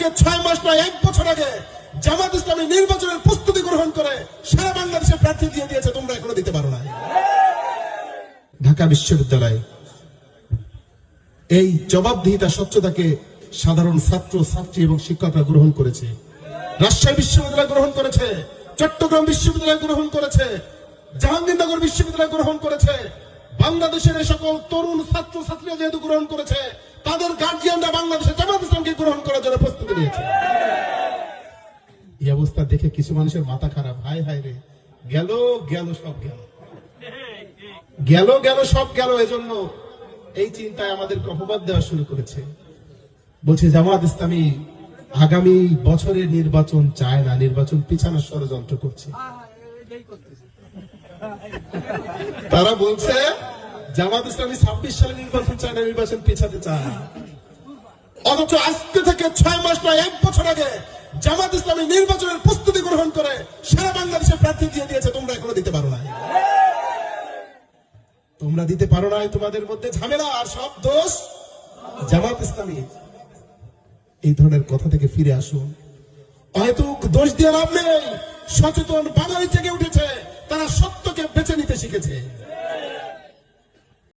থেকে ছয় মাস নয়, এক বছর আগে জামাত ইসলামী নির্বাচনের প্রস্তুতি গ্রহণ করে সারা বাংলাদেশে প্রার্থী দিয়ে দিয়েছে, তোমরা এখনও দিতে পারো না। ঢাকা বিশ্ববিদ্যালয়, এই জবাবদিহিতা স্বচ্ছতাকে সাধারণ ছাত্র, ছাত্রী এবং শিক্ষকরা গ্রহণ করেছে। রাজশাহী বিশ্ববিদ্যালয় গ্রহণ করেছে, চট্টগ্রাম বিশ্ববিদ্যালয় গ্রহণ করেছে, জাহাঙ্গীরনগর বিশ্ববিদ্যালয় গ্রহণ করেছে। বাংলাদেশের সকল তরুণ ছাত্র, ছাত্রীরা যেহেতু গ্রহণ করেছে, তাদের গার্জিয়ানরা বাংলাদেশের জামাত নিয়েছে এই অবস্থা দেখে কিছু মানুষের মাথা খারাপ। হায় হায় রে। গেল গেল, সব গেল। গেল গেল, সব গেল এজন্য এই চিন্তায় আমাদেরকে অপবাদ দেওয়া শুরু করেছে। বলছে, জামাত ইসলামী আগামী বছরের নির্বাচন চায় না। নির্বাচন পিছানোর ষড়যন্ত্র করছে। তারা বলছে, জামাত ইসলামী ছাব্বিশ সালে নির্বাচন চায় না, নির্বাচন পিছাতে চায় না। অথচ আজকে থেকে ছয় মাস নয়, এক বছর আগে জামাত ইসলামী নির্বাচনের প্রস্তুতি গ্রহণ করে সারা বাংলাদেশে প্রার্থী দিয়ে দিয়েছে, তোমরা এখনও দিতে পারো না তোমরা দিতে পারো না তোমাদের মধ্যে ঝামেলা, আর সব দোষ জামাত ইসলামী। এই ধরনের কথা থেকে ফিরে আসুন। হয়তো দোষ দিয়ে লাভ নেই, সচেতন বাঙালি জেগে উঠেছে, তারা সত্যকে বেছে নিতে শিখেছে।